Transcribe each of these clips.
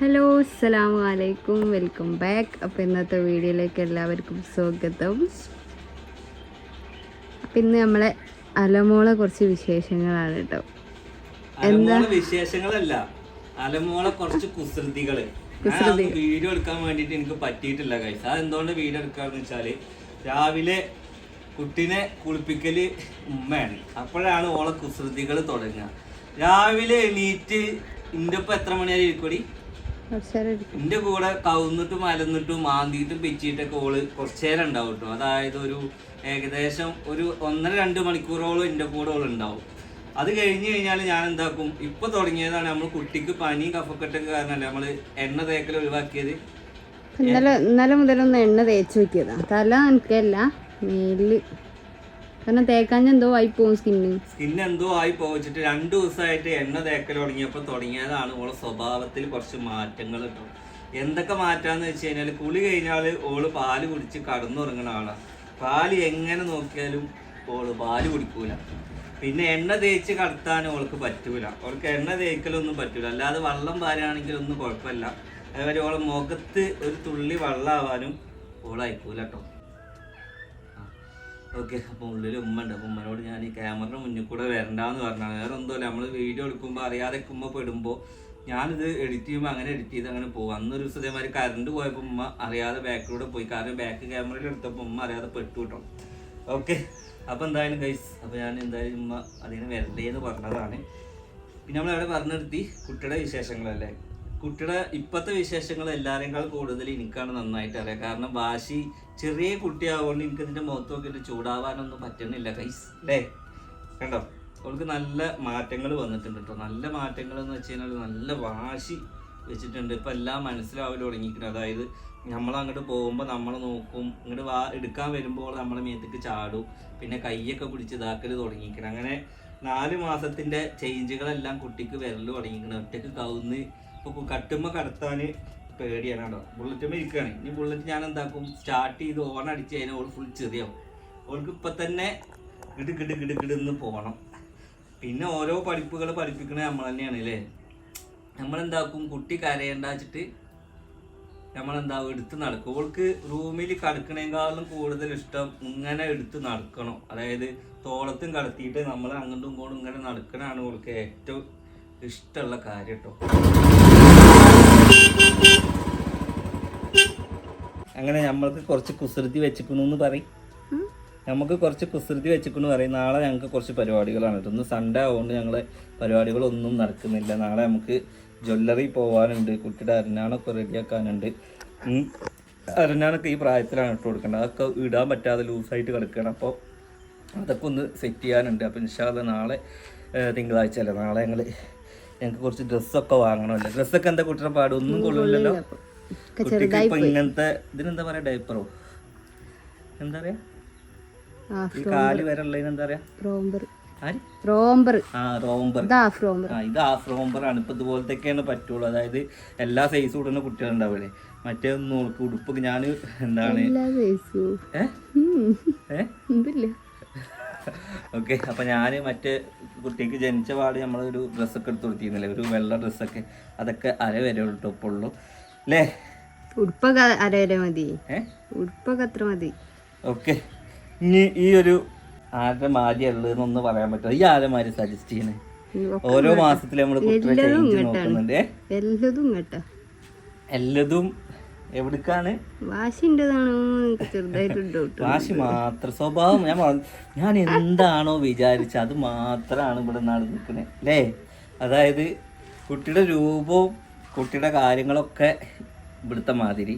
Hello അസ്സലാമു അലൈക്കും welcome back അപ്പോൾ ഇന്നത്തെ വീഡിയോയിലേക്ക് എല്ലാവർക്കും സ്വാഗതം. അപ്പം ഇന്ന് നമ്മളെ അലമോളെ കുറച്ച് വിശേഷങ്ങളാണ് കേട്ടോ. എന്താ? വിശേഷങ്ങളല്ല. അലമോളെ കുറച്ച് കുസൃതികൾ. വീഡിയോ എടുക്കാൻ വേണ്ടിയിട്ട് എനിക്ക് പറ്റിയിട്ടില്ല കൈസ് അതെന്തുകൊണ്ട് വീഡിയോ എടുക്കാന്ന് വെച്ചാൽ രാവിലെ കുട്ടീനെ കുളിപ്പിക്കൽ ഉമ്മയാണ്. അപ്പോഴാണ് ഓളെ കുസൃതികൾ തുടങ്ങുക. രാവിലെ എണീറ്റ് ഇന്റെ ഒപ്പം എത്ര മണിയായി ഇരിക്കൂടി. എന്റെ കൂടെ കവുന്നിട്ടും അലന്നിട്ടും മാന്തിയിട്ടും പിച്ചിട്ടൊക്കെ ഓൾ കുറച്ചു നേരം ഉണ്ടാവും കേട്ടോ അതായത് ഒരു ഏകദേശം ഒരു ഒന്നര രണ്ട് മണിക്കൂറോളം എന്റെ കൂടെ ഓൾ ഉണ്ടാവും. അത് കഴിഞ്ഞ് കഴിഞ്ഞാൽ ഞാൻ എന്താക്കും ഇപ്പൊ തുടങ്ങിയതാണ് നമ്മൾ കുട്ടിക്ക് പനിയും കഫക്കെട്ടും കാരണമല്ല നമ്മൾ എണ്ണ തേക്കൽ ഒഴിവാക്കിയത്? ഇന്നലെ ഇന്നലെ മുതലൊന്ന് എണ്ണ തേച്ച് വെക്കിയതാ തല എനിക്കല്ല മേലിൽ കാരണം തേക്കാൻ എന്തോ ആയി പോകും സ്കിന്ന്. സ്കിൻ എന്തോ ആയി പോയിച്ചിട്ട് രണ്ടു ദിവസമായിട്ട് എണ്ണ തേക്കൽ തുടങ്ങിയപ്പോൾ തുടങ്ങിയതാണ് ഓളെ സ്വഭാവത്തിൽ കുറച്ച് മാറ്റങ്ങൾ കിട്ടും എന്തൊക്കെ മാറ്റാന്ന് വെച്ച് കഴിഞ്ഞാൽ കുളി കഴിഞ്ഞാൽ ഓൾ പാൽ കുടിച്ച് കടന്നുറങ്ങണ ആളാണ് പാൽ എങ്ങനെ നോക്കിയാലും ഓൾ പാൽ കുടിക്കൂല. പിന്നെ എണ്ണ തേച്ച് കടത്താൻ ഓൾക്ക് പറ്റൂല. ഓൾക്ക് എണ്ണ തേക്കലൊന്നും പറ്റൂല. അല്ലാതെ വെള്ളം പാരുകയാണെങ്കിലൊന്നും കുഴപ്പമില്ല. അതേപോലെ ഓളെ മുഖത്ത് ഒരു തുള്ളി വെള്ളമാവാനും ഓളയക്കൂല കേട്ടോ ഓക്കെ. അപ്പോൾ ഉള്ളിൽ ഉമ്മ ഉണ്ട്. അപ്പോൾ ഉമ്മനോട് ഞാൻ ഈ ക്യാമറയുടെ മുന്നിൽ കൂടെ വരണ്ടെന്ന് പറഞ്ഞാണ് വേറെ ഒന്നുമില്ല നമ്മൾ വീഡിയോ എടുക്കുമ്പോൾ അറിയാതെ ഉമ്മ പെടുമ്പോൾ ഞാനിത് എഡിറ്റ് ചെയ്യുമ്പോൾ അങ്ങനെ എഡിറ്റ് ചെയ്ത് അങ്ങനെ പോകും അന്നൊരു ദിവസം ഇതേമാതിരി കറണ്ട് പോയപ്പോൾ ഉമ്മ അറിയാതെ ബാക്കിലൂടെ പോയി. കാരണം ബാക്ക് ക്യാമറയിൽ എടുത്തപ്പോൾ ഉമ്മ അറിയാതെ പെട്ടു കേട്ടോ ഓക്കെ അപ്പോൾ എന്തായാലും ഗൈസ് അപ്പോൾ ഞാൻ എന്തായാലും ഉമ്മ അതിന് വരണ്ടേ എന്ന് പറഞ്ഞതാണ്. പിന്നെ നമ്മൾ അവിടെ പറഞ്ഞു നിർത്തി കുട്ടിയുടെ വിശേഷങ്ങളല്ലേ? കുട്ടിയുടെ ഇപ്പോഴത്തെ വിശേഷങ്ങൾ എല്ലാവരെക്കാൾ കൂടുതൽ എനിക്കാണ് നന്നായിട്ട് അറിയാം. കാരണം വാശി ചെറിയ കുട്ടിയാവുകൊണ്ട് എനിക്ക് ഇതിന്റെ മുഖത്ത് നോക്കിയിട്ട് ചൂടാവാനൊന്നും പറ്റുന്നില്ല കൈസ് അല്ലേ? കണ്ടോ? അവൾക്ക് നല്ല മാറ്റങ്ങൾ വന്നിട്ടുണ്ട് കേട്ടോ നല്ല മാറ്റങ്ങൾ എന്ന് വെച്ച് കഴിഞ്ഞാൽ നല്ല വാശി വെച്ചിട്ടുണ്ട്. ഇപ്പം എല്ലാം മനസ്സിലാവൽ തുടങ്ങിയിട്ടുണ്ട്. അതായത് നമ്മൾ അങ്ങോട്ട് പോകുമ്പോൾ നമ്മൾ നോക്കും. ഇങ്ങോട്ട് വാ എടുക്കാൻ വരുമ്പോൾ നമ്മളെ മേത്തേക്ക് ചാടും. പിന്നെ കൈയൊക്കെ പിടിച്ച് ഇതാക്കൽ തുടങ്ങിക്കണം അങ്ങനെ നാല് മാസത്തിന്റെ ചേഞ്ചുകളെല്ലാം കുട്ടിക്ക് വിരൽ തുടങ്ങിക്കണം ഒറ്റയ്ക്ക് കവുന്ന് ഇപ്പോൾ കട്ടുമ്മ കടത്താൻ പേടിയാണ് കേട്ടോ. ബുള്ളറ്റുമ്മ ഇരിക്കുകയാണ് ഇനി ബുള്ളറ്റ് ഞാൻ എന്താക്കും? സ്റ്റാർട്ട് ചെയ്ത് ഓൺ അടിച്ച് കഴിഞ്ഞാൽ ഓൾ ഫുൾ ചെറിയാവും. ഓൾക്ക് ഇപ്പം തന്നെ ഗിട് ഗിട് ഗിട് ഗിടുന്ന് പോകണം പിന്നെ ഓരോ പഠിപ്പുകൾ പഠിപ്പിക്കണത് നമ്മൾ തന്നെയാണ് അല്ലേ? നമ്മളെന്താക്കും? കുട്ടി കരയേണ്ട വെച്ചിട്ട് നമ്മളെന്താവും എടുത്ത് നടക്കും. ഓൾക്ക് റൂമിൽ കിടക്കണേക്കാളും കൂടുതൽ ഇഷ്ടം ഇങ്ങനെ എടുത്ത് നടക്കണം. അതായത് തോളത്തും കടത്തിയിട്ട് നമ്മൾ അങ്ങോട്ടും ഇങ്ങോട്ടും ഇങ്ങനെ നടക്കണതാണ് ഓൾക്ക് ഏറ്റവും ഇഷ്ടമുള്ള കാര്യം കേട്ടോ അങ്ങനെ നമ്മൾക്ക് കുറച്ച് കുസൃതി വെച്ചിക്കണു എന്ന് പറയും. നമുക്ക് കുറച്ച് കുസൃതി വെച്ചിക്കണു പറയും. നാളെ ഞങ്ങൾക്ക് കുറച്ച് പരിപാടികളാണ്. കേട്ടോ ഇന്ന് സൺഡേ ആവുകൊണ്ട് ഞങ്ങൾ പരിപാടികളൊന്നും നടക്കുന്നില്ല. നാളെ നമുക്ക് ജ്വല്ലറി പോകാനുണ്ട് കുട്ടിയുടെ അരഞ്ഞാണൊക്കെ റെഡിയാക്കാനുണ്ട്. അരഞ്ഞാണൊക്കെ ഈ പ്രായത്തിലാണ് ഇട്ട് കൊടുക്കേണ്ടത് അതൊക്കെ ഇടാൻ പറ്റാതെ ലൂസായിട്ട് കിടക്കണം അപ്പോൾ അതൊക്കെ ഒന്ന് സെറ്റ് ചെയ്യാനുണ്ട്. അപ്പോൾ ഇൻഷാല്ല നാളെ തിങ്കളാഴ്ച അല്ലേ നാളെ ഞങ്ങൾ ഞങ്ങൾക്ക് കുറച്ച് ഡ്രസ്സൊക്കെ വാങ്ങണമല്ലോ. ഡ്രസ്സൊക്കെ എന്താ കുട്ടിയുടെ പാട്? ഒന്നും കൊള്ളില്ലല്ലോ. കുട്ടിക്ക് ഇപ്പം ഇങ്ങനത്തെ ഇതിനെന്താ പറയുക ഡൈപ്പറോ എന്താ പറയുക ഈ കാൽ വരെ ഉള്ളതിന് എന്താ പറയാ റോംബർ. ഇതാ ഹാഫ് റോംബർ ആണ് ഇപ്പൊ ഇതുപോലത്തെയൊക്കെയാണ് പറ്റുള്ളൂ. അതായത് എല്ലാ സൈസും ഇടുന്ന കുട്ടികളുണ്ടാവില്ലേ? മറ്റേ നോൾക്ക് ഉടുപ്പൊക്കെ ഞാൻ എന്താണ്? ഓക്കെ അപ്പൊ ഞാൻ മറ്റേ കുട്ടിക്ക് ജനിച്ച പാട് നമ്മളൊരു ഡ്രസ്സൊക്കെ എടുത്ത് കൊടുത്തിരുന്നില്ലേ? ഒരു വെള്ള ഡ്രസ്സൊക്കെ അതൊക്കെ അര വരെ ഉള്ളൂ അല്ലേ ഉടുപ്പൊക്കെ അര വരെ മതി. ഉടുപ്പൊക്കെ അത്ര മതി. ഓക്കെ. ഇനി ഈ ഒരു ആരുടെ മാരി ഉള്ളതെന്നൊന്ന് പറയാൻ പറ്റുമോ ഈ ആരെ മാരി സജസ്റ്റ് ചെയ്യണേ? ഓരോ മാസത്തിലും നമ്മൾ കുട്ടികളെ ചേഞ്ച് നോക്കുന്നുണ്ട്? എല്ലതും കേട്ടാ എല്ലതും എവിടേക്കാണ്? വാശി മാത്രം. സ്വഭാവം ഞാൻ ഞാൻ എന്താണോ വിചാരിച്ച അത് മാത്രമാണ് ഇവിടെ നടന്നിരിക്കണേ അല്ലേ? അതായത് കുട്ടിയുടെ രൂപവും കുട്ടിയുടെ കാര്യങ്ങളൊക്കെ ഇവിടുത്തെ മാതിരി.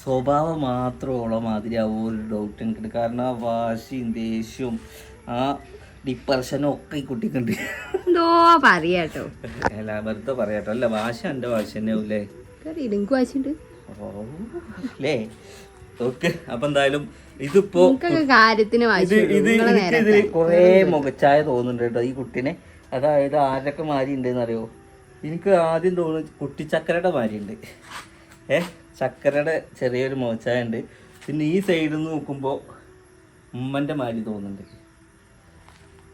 സ്വഭാവം മാത്രം ഉള്ള മാതിരി ആ ഒരു ഡൗട്ട് എനിക്കുണ്ട്. കാരണം ആ വാശിയും ദേഷ്യവും ആ ഡിപ്രഷനും ഒക്കെ ഈ കുട്ടിക്കുണ്ട്. എന്തോ പറയാട്ടോ. അല്ല വെറുതെ പറയാട്ടോ. അല്ല വാശി എന്റെ വാശി തന്നെ അല്ലേ അറിയില്ല എനിക്ക് അല്ലേ ഓക്കെ അപ്പൊ എന്തായാലും ഇതിപ്പോ കാര്യത്തിന് ഇത് വാശി ഇത് എനിക്ക് ഇതിൽ കുറേ മുഖച്ചായ തോന്നുന്നുണ്ട് കേട്ടോ ഈ കുട്ടിനെ. അതായത് ആരൊക്കെ മാരി ഉണ്ടെന്ന് അറിയോ എനിക്ക് ആദ്യം തോന്നുന്നു കുട്ടിച്ചക്കരയുടെ മാരി ഉണ്ട് ഏ? ചക്കരയുടെ ചെറിയൊരു മോച്ചായുണ്ട്. പിന്നെ ഈ സൈഡിൽ നിന്ന് നോക്കുമ്പോൾ ഉമ്മന്റെ മാതിരി തോന്നുന്നുണ്ട്.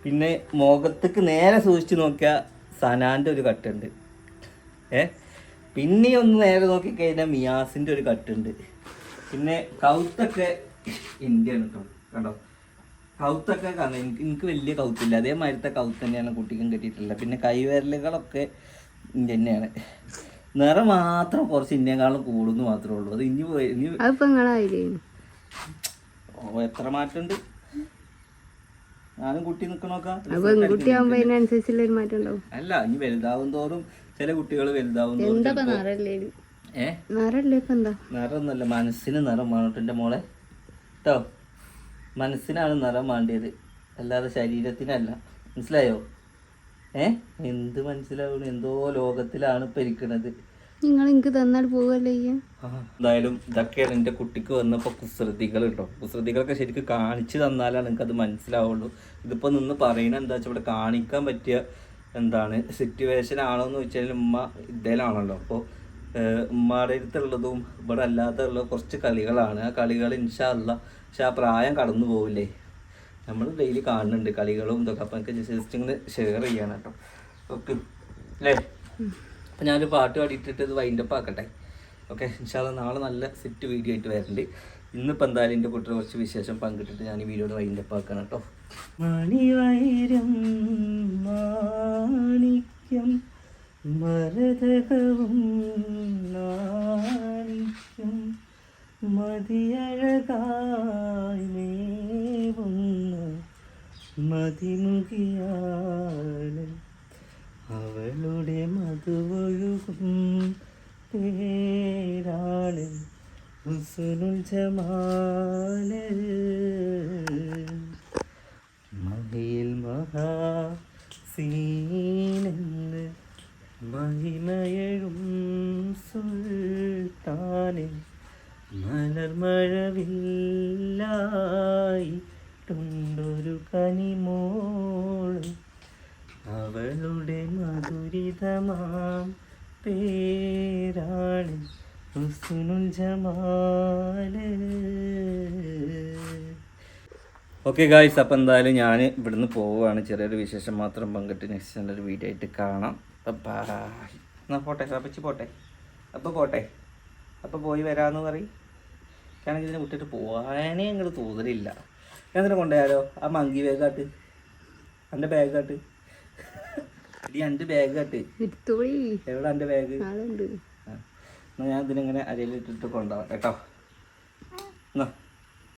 പിന്നെ മുഖത്തേക്ക് നേരെ സൂക്ഷിച്ച് നോക്കിയാൽ സനാന്റെ ഒരു കട്ടുണ്ട്. ഏ? പിന്നെ ഒന്ന് നേരെ നോക്കിക്കഴിഞ്ഞാൽ മിയാസിന്റെ ഒരു കട്ടുണ്ട്. പിന്നെ കൗത്തൊക്കെ ഇന്ത്യയാണ് കേട്ടോ കണ്ടോ? കൗത്തൊക്കെ കാണാം. എനിക്ക് എനിക്ക് വലിയ കൗത്തില്ല. അതേമാതിരത്തെ കൗത്ത് തന്നെയാണ് കുട്ടിക്കും കെട്ടിയിട്ടുള്ളത്. പിന്നെ കൈവിരലുകളൊക്കെ ഇന്ത്യ തന്നെയാണ്. നിറം മാത്രം കുറച്ച് ഇന്നേക്കാളും കൂടുന്നു മാത്രമേ ഉള്ളൂ. അത് ഇനി ഓ, എത്ര മാറ്റമുണ്ട്? ഞാനും കുട്ടി അല്ല ഇനി വലുതാവും തോറും ചില കുട്ടികൾ വലുതാവും നിറമൊന്നുമല്ല മനസ്സിന് നിറം വേണോട്ടെ എന്റെ മോളെ. കേട്ടോ മനസ്സിനാണ് നിറം വേണ്ടിയത്. അല്ലാതെ ശരീരത്തിനല്ല. മനസ്സിലായോ? എന്ത് മനസ്സിലാവും എന്തോ ലോകത്തിലാണ് പെരിക്കണത് നിങ്ങൾ എനിക്ക് തന്നാൽ പോവല്ലേ എന്തായാലും ഇതൊക്കെയാണ് എന്റെ കുട്ടിക്ക് വന്നപ്പോൾ കുസൃതികൾ കേട്ടോ. കുസൃതികളൊക്കെ ശരിക്കും കാണിച്ചു തന്നാലാണ് അത് മനസ്സിലാവുള്ളൂ. ഇതിപ്പോൾ നിന്ന് പറയണ എന്താ വെച്ചാൽ ഇവിടെ കാണിക്കാൻ പറ്റിയ എന്താണ്? സിറ്റുവേഷൻ ആണോ എന്ന് വെച്ചാൽ ഉമ്മ ഇതേലാണല്ലോ. അപ്പോൾ ഉമ്മയുടെ അടുത്തുള്ളതും ഇവിടെ അല്ലാത്തുള്ള കുറച്ച് കളികളാണ്. ആ കളികൾ ഇൻഷാല്ല പക്ഷെ ആ പ്രായം കടന്നു പോവില്ലേ നമ്മൾ ഡെയിലി കാണുന്നുണ്ട് കളികളും ഇതൊക്കെ. അപ്പം എനിക്ക് ജസ്റ്റ് ഇങ്ങനെ ഷെയർ ചെയ്യണം കേട്ടോ. ഓക്കെ അല്ലേ? അപ്പം ഞാനൊരു പാട്ട് പാടിയിട്ടിട്ട് ഇത് വൈൻഡപ്പ് ആക്കട്ടെ. ഓക്കെ ഇൻഷാല്ല നാളെ നല്ല സെറ്റ് വീഡിയോ ആയിട്ട് വരുന്നുണ്ട് ഇന്നിപ്പോൾ എന്തായാലും എന്റെ കുട്ടിയെ കുറച്ച് വിശേഷം പങ്കിട്ടിട്ട് ഞാൻ ഈ വീഡിയോ വൈൻഡപ്പ് ആക്കണം കേട്ടോ. മണിവൈരം മാണിക്യം മരതകവും നാണിക്യം. മതിയഴകായി മതിമുഖിയാണ് അവളുടെ മധുവൊഴുകും പേരാണ് ഹുസ്നുൽ ജമാൽ മഹിയിൽ മഹാസീനെന്ന് മഹിമയഴും സുൽത്താന് മലർമഴവില്ലായിട്ടുണ്ടൊരു കനിമോൾ അവളുടെ മധുരിതമാം പേരാണ് ഓക്കെ ഗായ്സ് അപ്പം എന്തായാലും ഞാൻ ഇവിടുന്ന് പോവുകയാണ്. ചെറിയൊരു വിശേഷം മാത്രം പങ്കിട്ട് നെക്സ്റ്റ് നല്ലൊരു വീഡിയോ ആയിട്ട് കാണാം. ബായ് എന്നാൽ പോട്ടെ സപ്പിച്ച് പോട്ടെ. അപ്പോൾ പോട്ടെ. അപ്പോൾ പോയി വരാമെന്ന് പറയും. കാരണം ഇതിനെ വിട്ടിട്ട് പോകാനേ ഇങ്ങോട്ട് തോന്നലില്ല. ഇതിനെ കൊണ്ടുപോയാലോ? ആ മങ്കി ബാഗ് കാട്ട് എന്റെ ബാഗ് കാട്ട് ഇടി എന്റെ ബാഗ് കാട്ട് എവിടെ എന്റെ ബാഗ് എന്നാൽ ഞാൻ ഇതിനിങ്ങനെ അരയിലിട്ടിട്ട് കൊണ്ടുപോകാം കേട്ടോ? എന്നാ.